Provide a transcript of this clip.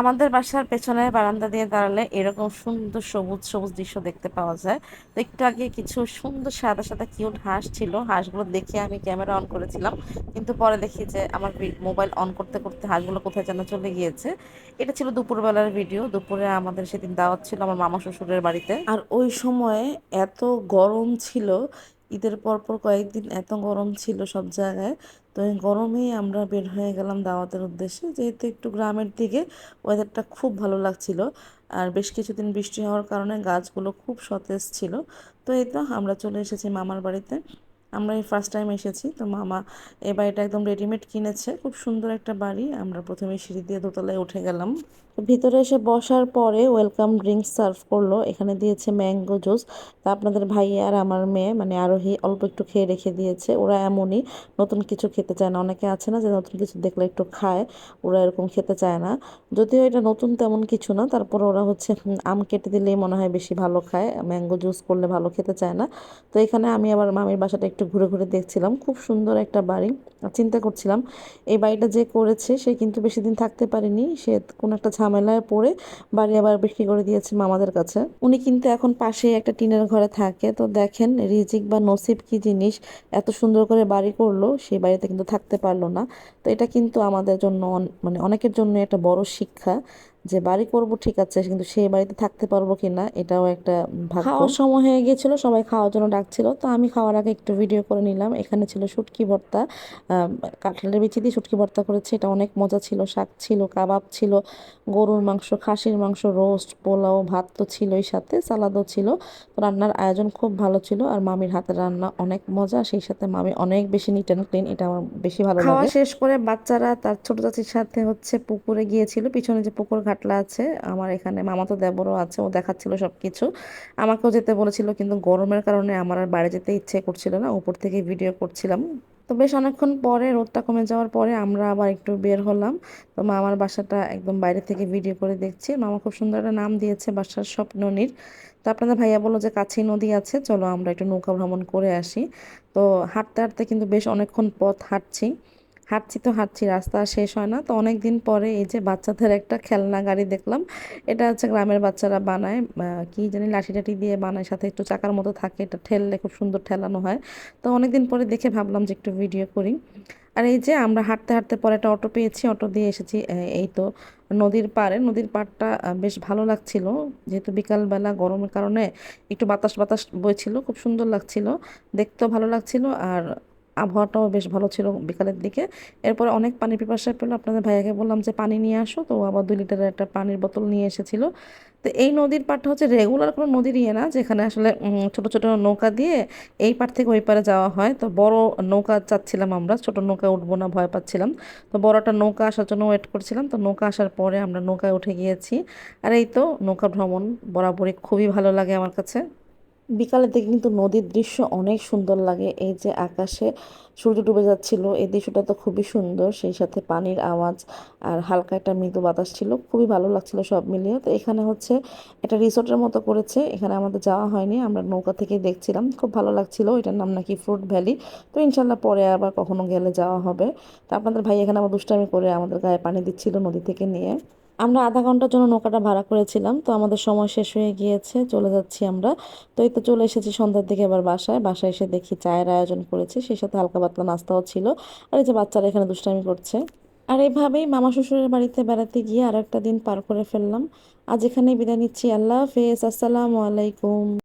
আমাদের বাসার পেছনে বারান্দা দিয়ে দাঁড়ালে এরকম সুন্দর সবুজ সবুজ দৃশ্য দেখতে পাওয়া যায়। তো একটু আগে কিছু সুন্দর সাদা সাদা কিউট হাঁস ছিল। হাঁসগুলো দেখে আমি ক্যামেরা অন করেছিলাম। কিন্তু পরে দেখি যে আমার মোবাইল অন করতে করতে হাঁসগুলো কোথায় যেন চলে গিয়েছে। এটা ছিল দুপুরবেলার ভিডিও দুপুরে আমাদের সেদিন দাওয়াত ছিল আমার মামা শ্বশুরের বাড়িতে। আর ওই সময়ে এত গরম ছিল ঈদের পরপর কয়েকদিন এত গরম ছিল সব জায়গায়, তো এই গরমেই আমরা বের হয়ে গেলাম দাওয়াতের উদ্দেশ্যে। যেহেতু একটু গ্রামের দিকে ওয়েদারটা খুব ভালো লাগছিল আর বেশ কিছুদিন বৃষ্টি হওয়ার কারণে গাছগুলো খুব সতেজ ছিল। তো এই তো আমরা চলে এসেছি মামার বাড়িতে। আমরা এই ফার্স্ট টাইম এসেছি, তো মামা এই বাড়িটা একদম রেডিমেড কিনেছে। খুব সুন্দর একটা বাড়ি। আমরা প্রথমে সিঁড়ি দিয়ে দোতলায় উঠে গেলাম। ভিতরে এসে বসার পরে ওয়েলকাম ড্রিঙ্কস সার্ভ করল। এখানে দিয়েছে ম্যাঙ্গো জুস তা আপনাদের ভাই আর আমার মেয়ে মানে আরোহী, অল্প একটু খেয়ে রেখে দিয়েছে। ওরা এমনই নতুন কিছু খেতে চায় না। অনেকে আছে না যে নতুন কিছু দেখলে একটু খায়। ওরা এরকম খেতে চায় না। যদিও এটা নতুন তেমন কিছু না, তারপর ওরা হচ্ছে আম কেটে দিলেই মনে হয় বেশি ভালো খায়। ম্যাঙ্গো জুস করলে ভালো খেতে চায় না। তো এখানে আমি আবার মামির বাসাটা একটু ঘুরে ঘুরে দেখছিলাম। খুব সুন্দর একটা বাড়ি। চিন্তা করছিলাম, এই বাড়িটা যে করেছে, সে কিন্তু বেশি দিন থাকতে পারেনি। সে কোনো একটা ঝামেলায় পড়ে বাড়ি আবার বিক্রি করে দিয়েছে মামাদের কাছে। উনি কিন্তু এখন পাশে একটা টিনের ঘরে থাকে। তো দেখেন, রিজিক বা নসিব কি জিনিস, এত সুন্দর করে বাড়ি করল, সেই বাড়িতে কিন্তু থাকতে পারল না। তো এটা কিন্তু আমাদের জন্য মানে অনেকের জন্য একটা বড় শিক্ষা। যে বাড়ি করব ঠিক আছে কিন্তু সেই বাড়িতে থাকতে পারব কি না এটাও একটা ভাগ্য। খাওয়ার সময় হয়ে গিয়েছিল সবাই খাওয়ার জন্য ডাকছিল তো আমি খাওয়ার আগে একটু ভিডিও করে নিলাম। এখানে ছিল শুটকি ভর্তা কাঁঠালের বিচি দিয়ে শুটকি ভর্তা করেছে এটা অনেক মজা ছিল শাক ছিল কাবাব ছিল গরুর মাংস খাসির মাংস রোস্ট পোলাও ভাত তো ছিলই সাথে সালাদও ছিল তো রান্নার আয়োজন খুব ভালো ছিল আর মামির হাতের রান্না অনেক মজা সেই সাথে মামি অনেক বেশি নিট অ্যান্ড ক্লিন এটা আমার বেশি ভালো লাগে। শেষ করে বাচ্চারা তার ছোট চাচির সাথে হচ্ছে পুকুরে গিয়েছিল পিছনে যে পুকুর ঘাটলা আছে, আমার এখানে মামাতো দেবরও আছে, ও দেখাচ্ছিল সব কিছু আমাকেও যেতে বলেছিল, কিন্তু গরমের কারণে আমার আর বাইরে যেতে ইচ্ছে করছিল না, উপর থেকে ভিডিও করছিলাম। তো বেশ অনেকক্ষণ পরে, রোদটা কমে যাওয়ার পরে আমরা আবার একটু বের হলাম। তো মা আমার বাসাটা একদম বাইরে থেকে ভিডিও করে দেখছি। মামা খুব সুন্দর একটা নাম দিয়েছে, বাসার স্বপ্ননীর তো আপনাদের ভাইয়া বলল যে কাছেই নদী আছে, চলো আমরা একটু নৌকা ভ্রমণ করে আসি। তো হাঁটতে হাঁটতে কিন্তু বেশ অনেকক্ষণ পথ হাঁটছি। হাঁটছি তো হাঁটছি, রাস্তা শেষ হয় না। তো অনেক দিন পরে এই যে বাচ্চাদের একটা খেলনা গাড়ি দেখলাম। এটা হচ্ছে গ্রামের বাচ্চারা বানায় কি জানি লাঠি টাঠি দিয়ে বানায়, সাথে একটু চাকার মতো থাকে। এটা ঠেললে খুব সুন্দর ঠেলানো হয়। তো অনেক দিন পরে দেখে ভাবলাম যে একটু ভিডিও করি। আর এই যে আমরা হাঁটতে হাঁটতে পরে একটা অটো পেয়েছি, অটো দিয়ে এসেছি এই তো নদীর পাড়ে। নদীর পাড়টা বেশ ভালো লাগছিল। যেহেতু বিকালবেলা গরমের কারণে একটু বাতাস বাতাস বইছিল, খুব সুন্দর লাগছিল। দেখতেও ভালো লাগছিল। আর আবহাওয়াটাও বেশ ভালো ছিল বিকালের দিকে। এরপরে অনেক পানি পিপাসা পেল। আপনাদের ভাইয়াকে বললাম যে, পানি নিয়ে আসো। তো আবার দুই লিটারের একটা পানির বোতল নিয়ে এসেছিল। তো এই নদীর পাড়টা হচ্ছে রেগুলার কোনো নদীর ইয়ে না, যেখানে আসলে ছোট ছোট নৌকা দিয়ে এই পার থেকে ওই পারে যাওয়া হয়। তো বড় নৌকা চাচ্ছিলাম আমরা, ছোট নৌকা উঠবো না, ভয় পাচ্ছিলাম। তো বড় একটা নৌকা আসার জন্য ওয়েট করছিলাম। তো নৌকা আসার পরে আমরা নৌকায় উঠে গিয়েছি। আর এই তো নৌকা ভ্রমণ বরাবরই খুবই ভালো লাগে আমার কাছে। বিকালের দিকে কিন্তু নদীর দৃশ্য অনেক সুন্দর লাগে। এই যে আকাশে সূর্য ডুবে যাচ্ছিল, এই দৃশ্যটা তো খুবই সুন্দর। সেই সাথে পানির আওয়াজ আর হালকা একটা মৃদু বাতাস ছিল, খুবই ভালো লাগছিল সব মিলিয়ে। তো এখানে হচ্ছে একটা রিসোর্টের মতো করেছে, এখানে আমাদের যাওয়া হয়নি। আমরা নৌকা থেকে দেখছিলাম, খুব ভালো লাগছিল। এটার নাম নাকি ফ্রুট ভ্যালি। তো ইনশাল্লাহ পরে আবার কখনো গেলে যাওয়া হবে। তো আপনাদের ভাই এখানে আমার দুষ্টামি করে আমাদের গায়ে পানি দিচ্ছিল নদী থেকে নিয়ে। আমরা আধা ঘণ্টার জন্য নৌকাটা ভাড়া করেছিলাম, তো আমাদের সময় শেষ হয়ে গিয়েছে, চলে যাচ্ছি আমরা। তো এই তো চলে এসেছি সন্ধ্যার দিকে এবার বাসায়। বাসায় এসে দেখি চায়ের আয়োজন করেছি, সেই সাথে হালকা পাতলা নাস্তাও ছিল। আর এই যে বাচ্চারা এখানে দুষ্টামি করছে। আর এভাবেই মামা শ্বশুরের বাড়িতে বেড়াতে গিয়ে আর একটা দিন পার করে ফেললাম। আজ এখানেই বিদায় নিচ্ছি। আল্লাহ হাফেজ। আসসালামু আলাইকুম।